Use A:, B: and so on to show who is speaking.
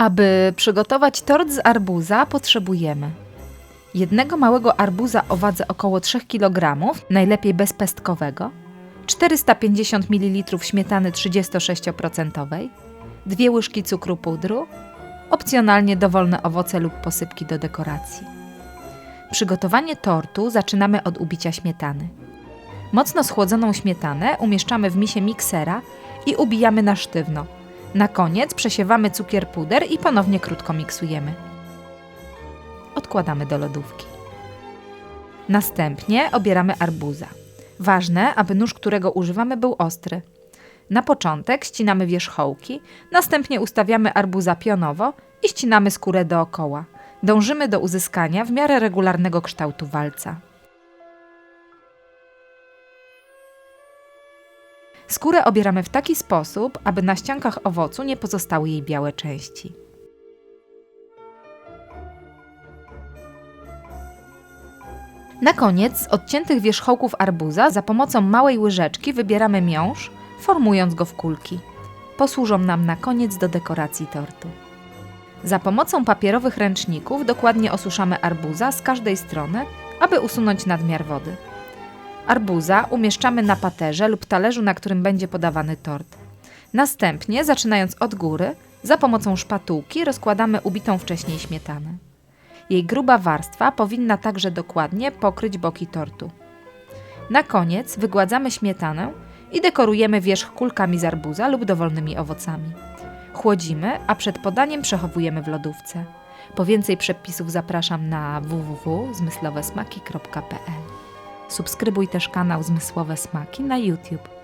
A: Aby przygotować tort z arbuza, potrzebujemy jednego małego arbuza o wadze około 3 kg, najlepiej bezpestkowego, 450 ml śmietany 36%, dwie łyżki cukru pudru, opcjonalnie dowolne owoce lub posypki do dekoracji. Przygotowanie tortu zaczynamy od ubicia śmietany. Mocno schłodzoną śmietanę umieszczamy w misie miksera i ubijamy na sztywno. Na koniec przesiewamy cukier puder i ponownie krótko miksujemy. Odkładamy do lodówki. Następnie obieramy arbuza. Ważne, aby nóż, którego używamy, był ostry. Na początek ścinamy wierzchołki, następnie ustawiamy arbuza pionowo i ścinamy skórę dookoła. Dążymy do uzyskania w miarę regularnego kształtu walca. Skórę obieramy w taki sposób, aby na ściankach owocu nie pozostały jej białe części. Na koniec z odciętych wierzchołków arbuza za pomocą małej łyżeczki wybieramy miąższ, formując go w kulki. Posłużą nam na koniec do dekoracji tortu. Za pomocą papierowych ręczników dokładnie osuszamy arbuza z każdej strony, aby usunąć nadmiar wody. Arbuza umieszczamy na paterze lub talerzu, na którym będzie podawany tort. Następnie, zaczynając od góry, za pomocą szpatułki rozkładamy ubitą wcześniej śmietanę. Jej gruba warstwa powinna także dokładnie pokryć boki tortu. Na koniec wygładzamy śmietanę i dekorujemy wierzch kulkami z arbuza lub dowolnymi owocami. Chłodzimy, a przed podaniem przechowujemy w lodówce. Po więcej przepisów zapraszam na www.zmysłowesmaki.pl. Subskrybuj też kanał Zmysłowe Smaki na YouTube.